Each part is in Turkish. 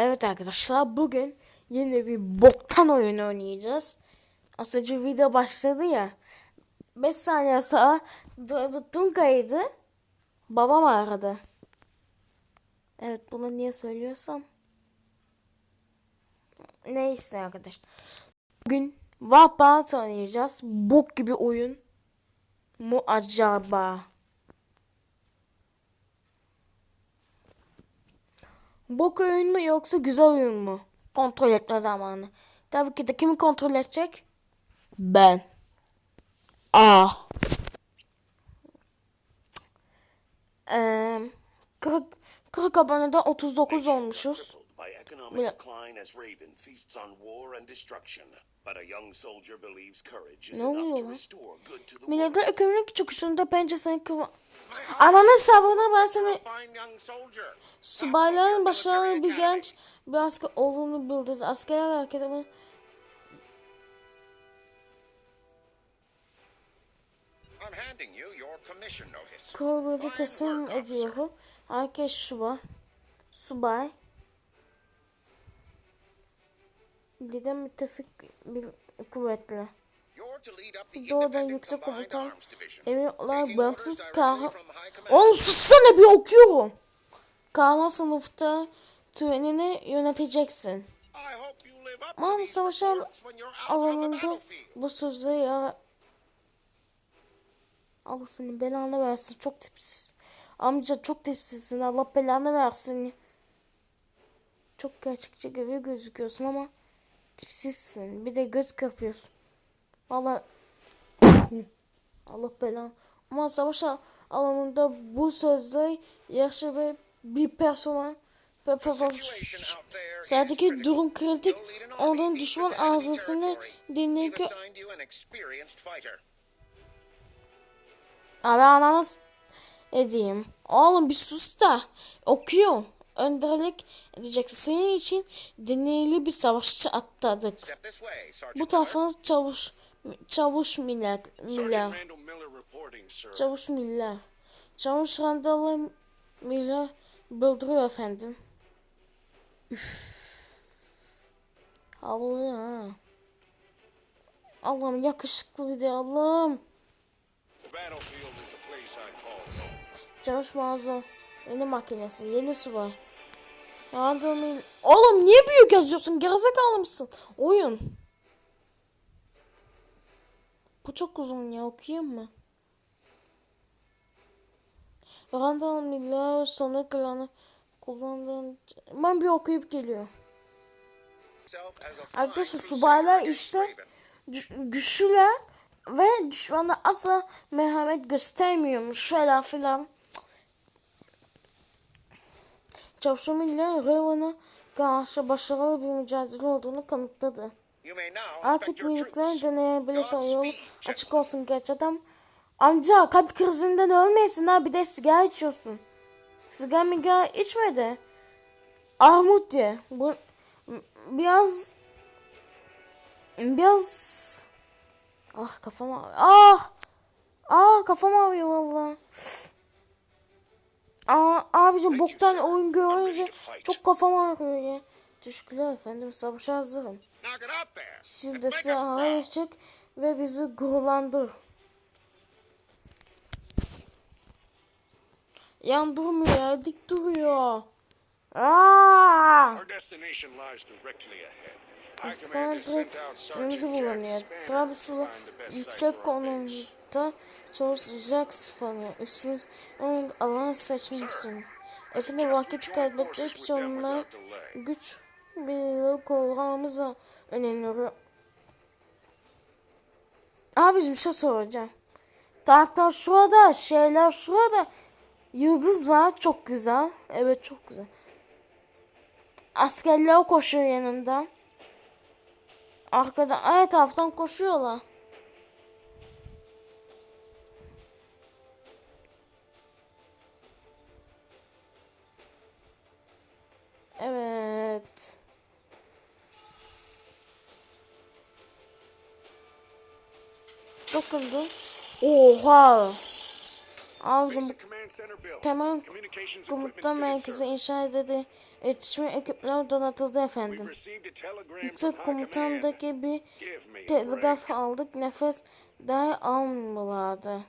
Evet arkadaşlar bugün yeni bir boktan oyun oynayacağız. Az önce video başladı ya. 5 saniye sonra durdurttum kaydı. Babam aradı. Evet bunu niye söylüyorsam. Neyse arkadaş. Bugün Warpath oynayacağız. Bok gibi oyun. Mu acaba? Bok oyun mu yoksa güzel oyun mu? Kontrol etme zamanı. Tabii ki de kimi kontrol edecek? Ben. Aa. Eee 40, 40 abonede 39 olmuşuz. By economic decline as Raven feasts on war and destruction. But a young soldier believes courage is enough to restore good to the world. Millete ekonomik çıkışında pençesini kıva... Ananın sabrına ben seni subayların başarılı bir genç bir asker olduğunu bildirdi. Asker hareketimi I'm handing you your commission notice. kurulda teslim ediyorum. Herkes subay. Subay. Lidem müttefik bir Doğrudan independent yüksek komutan emin olarak bağımsız kahraman... Oğlum sussana bir okuyorum. Kahraman sınıfta törenini yöneteceksin. These savaşan alanında bu sözleri ya... Allah senin belanı versin. Çok tipsiz. Amca çok tipsizsin. Allah belanı versin. Çok gerçekçi gibi gözüküyorsun ama tipsizsin. Bir de göz kırpıyorsun. Valla Allah belanı. Ama savaş alanında bu sözler yaşlı ve bir personel Serdeki critical. durum kritik. Ondan düşman ağzısını fighter. Abi ananas edeyim. Oğlum bir sus da okuyor. Önderlik edeceksin. Senin için deneyli bir savaşçı atladık. Bu tarafınız çavuş çavuş miller. Randall Miller. Çavuş miller. Çavuş randalı miller bildiriyor efendim. Üf. Havalı ha. Allah'ım yakışıklı bir de Allah'ım. Çavuş mağaza. Yeni makinesi. Yeni subay. Yardım Oğlum niye büyük yazıyorsun? Gerizekalı mısın? Oyun. Bu çok uzun ya. Okuyayım mı? Randall Miller sonu klanı kullandığın... Ben bir okuyup geliyorum. Arkadaşlar subaylar işte güçlüler ve düşmana asla merhamet göstermiyormuş falan filan. Çavuşum ile Raven'a karşı başarılı bir mücadele olduğunu kanıtladı. Artık büyükler troops. deneyebilirsin yol açık olsun genç adam. Amca kalp krizinden ölmeyesin ha bir de sigara içiyorsun. Sigara migara içmedi. Armut ye. Bu biraz biraz ah kafam ağrıyor. Ah ah kafam ağrıyor valla. Aa, abicim boktan oyun görünce çok kafam ağrıyor ya. Teşekkürler efendim savaşa hazırım. Şimdi sahaya çık ve bizi gururlandır. Yan durmuyor ya, dik duruyor. Aa! Our destination lies directly ahead. High İstiklal Command has direkt önümüzü best site yüksek for konumda çalışacak spanı. Üstümüz onun alanı seçmek için. Efendim vakit kaybetmek için onlara güç bir korumamızı öneriyor. Abicim bir şey soracağım. Tanklar şurada, şeyler şurada. Yıldız var, çok güzel. Evet çok güzel. Askerler koşuyor yanında. Arkadan, her taraftan koşuyorlar. Oha. Temel Communications komuta merkezi inşa edildi. İletişim ekipleri donatıldı efendim. Yüksek komutandaki bir telgraf aldık. Nefes dahi almıyorlardı.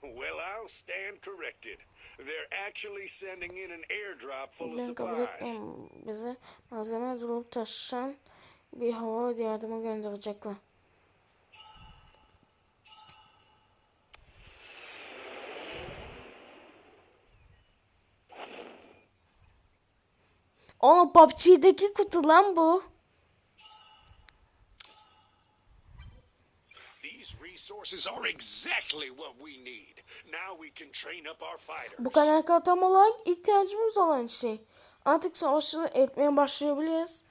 Well, I'll stand corrected. They're actually sending in an airdrop full of supplies. Bize malzeme durup taşıyan bir hava yardımı gönderecekler. Oğlum PUBG'deki kutu lan bu. Bu kadar tam olarak ihtiyacımız olan şey. Artık savaşı etmeye başlayabiliriz.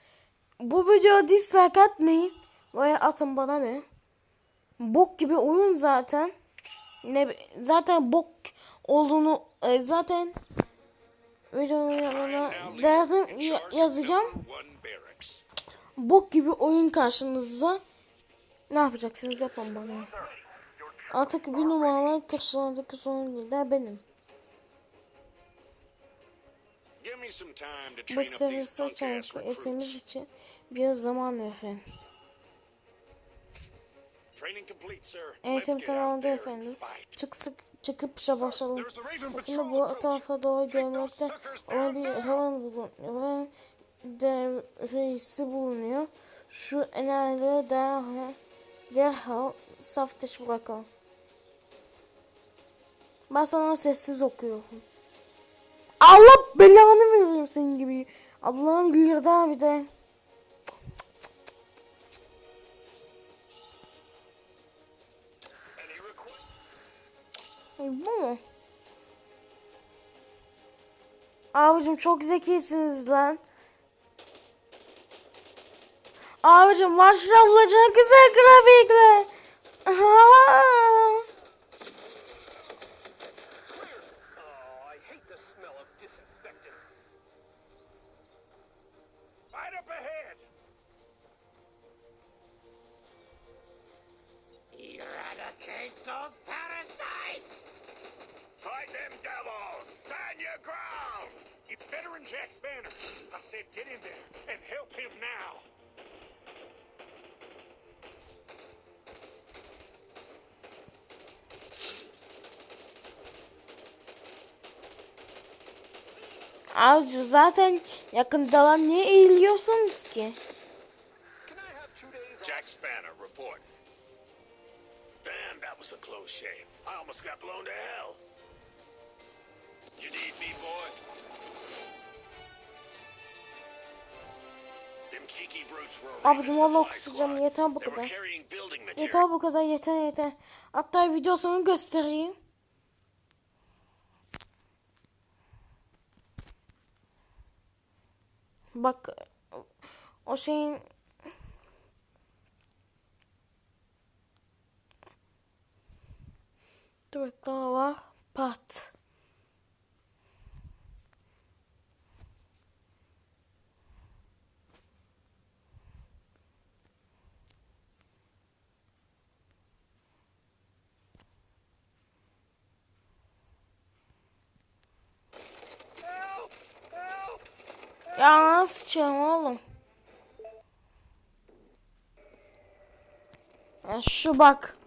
Bu videoya dislike atmayın. Veya atın bana ne. Bok gibi oyun zaten. Ne zaten bok olduğunu e, zaten videonun yanına derdim yazacağım. Bok gibi oyun karşınızda. Ne yapacaksınız yapın bana. Artık bir numaralı karşılardaki son lider benim. Bu ass saçarak etmemiz için bir zaman verin. Eğitim and efendim. Çık sık çıkıp başlayalım. The Raven Şimdi bu tarafa doğru gelmekte down bir havan bulunuyor. Ve reisi bulunuyor. Şu enerjileri derhal, derhal saf dışı bırakalım. Ben sana sessiz okuyorum. Allah belanı veriyor senin gibi. Allah'ım girdi abi de. Ay, bu mu? Abicim çok zekisiniz lan. Abicim maşallah çok güzel grafikler. Aha. Oh. Eradicate those parasites! It's veteran Jack Spanner. I said get in there and help him now. Abicim zaten yakındalar niye eğiliyorsunuz ki? Can I have two days off? Jack Spanner, report. Damn, that was a close shave. I almost got blown to hell. You need me, boy? Abicim valla kusacağım yeter bu kadar. Yeter bu kadar yeter yeter. Hatta video sonu göstereyim. Bak o şeyin Dur bekle var. Pat. Ya nasıl sıçacağım oğlum? Ya şu bak.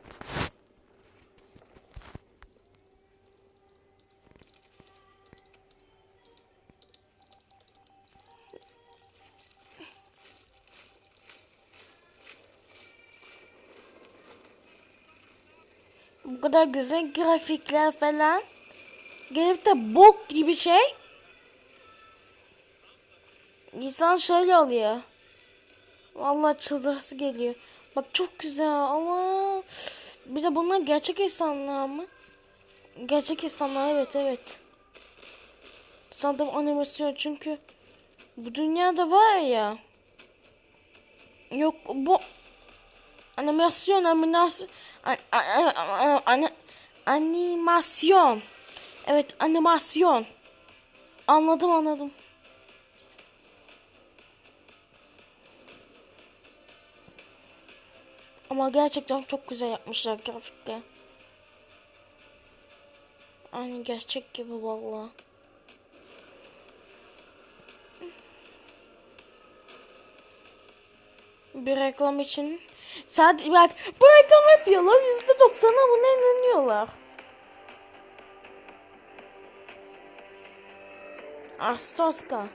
Bu kadar güzel grafikler falan. Gelip de bok gibi şey. İnsan şöyle oluyor. Vallahi çıldırası geliyor. Bak çok güzel ama bir de bunlar gerçek insanlar mı? Gerçek insanlar evet evet. Sandım animasyon çünkü bu dünyada var ya. Yok bu animasyon animasyon an, an, an, an- animasyon. Evet animasyon. Anladım anladım. Ama gerçekten çok güzel yapmışlar grafikte. Aynı gerçek gibi vallahi. Bir reklam için sadece bak bu reklam yapıyorlar yüzde doksanı buna inanıyorlar. Astoska.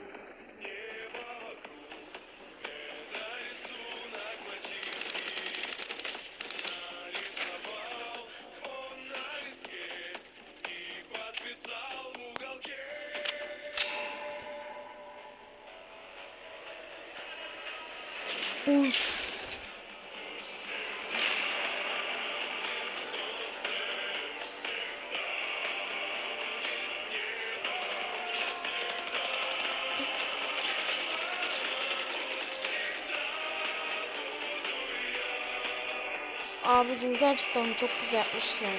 Abicim gerçekten çok güzel yapmışlar.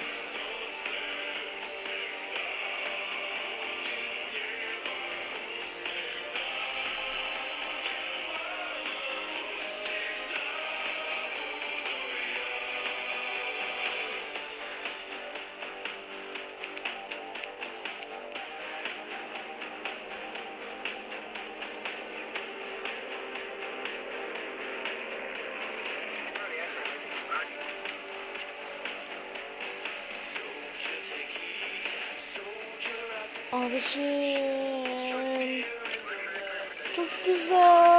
Abicim. Çok güzel.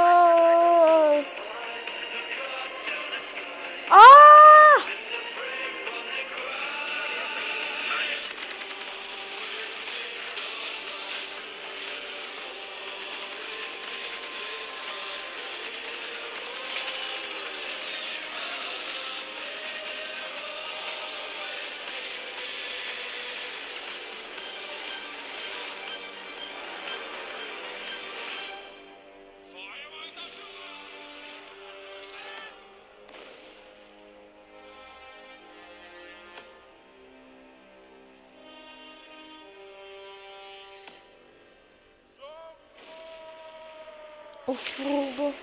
Of vuruldu.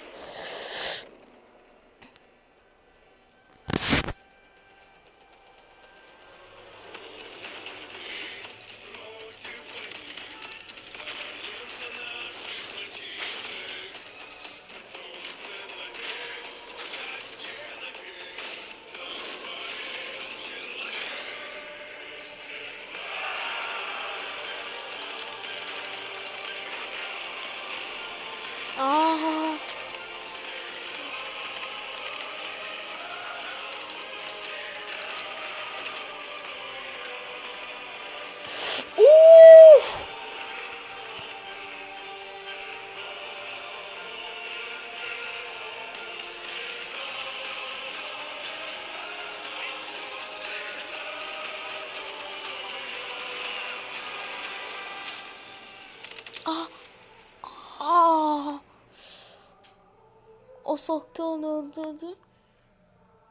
O soktu onu öldürdü.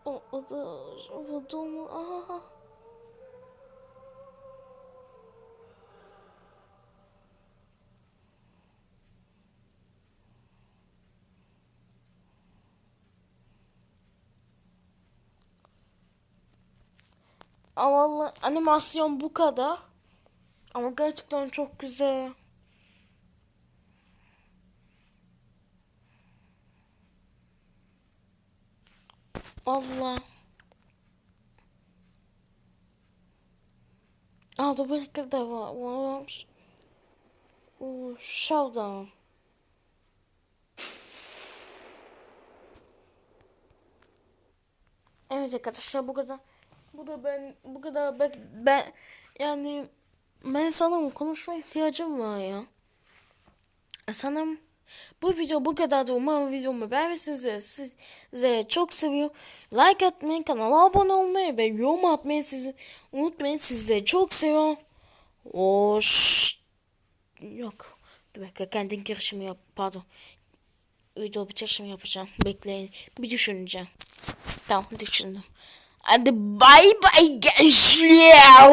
O, o da vurdu mu? Aa, vallahi animasyon bu kadar. Ama gerçekten çok güzel. Allah. Belki de var. Varmış. Oo, Showdown. Evet arkadaşlar bu kadar. Bu da ben bu kadar ben, ben yani ben sanırım konuşma ihtiyacım var ya. Sanırım bu video bu kadardı. Umarım videomu beğenmişsiniz. Size çok seviyorum. Like atmayı, kanala abone olmayı ve yorum atmayı sizi unutmayın. Sizi çok seviyorum. Hoş. Yok. Dur bekle kendim girişimi yap. Pardon. Video bitirişimi yapacağım. Bekleyin. Bir düşüneceğim. Tamam düşündüm. Hadi bay bay gençler.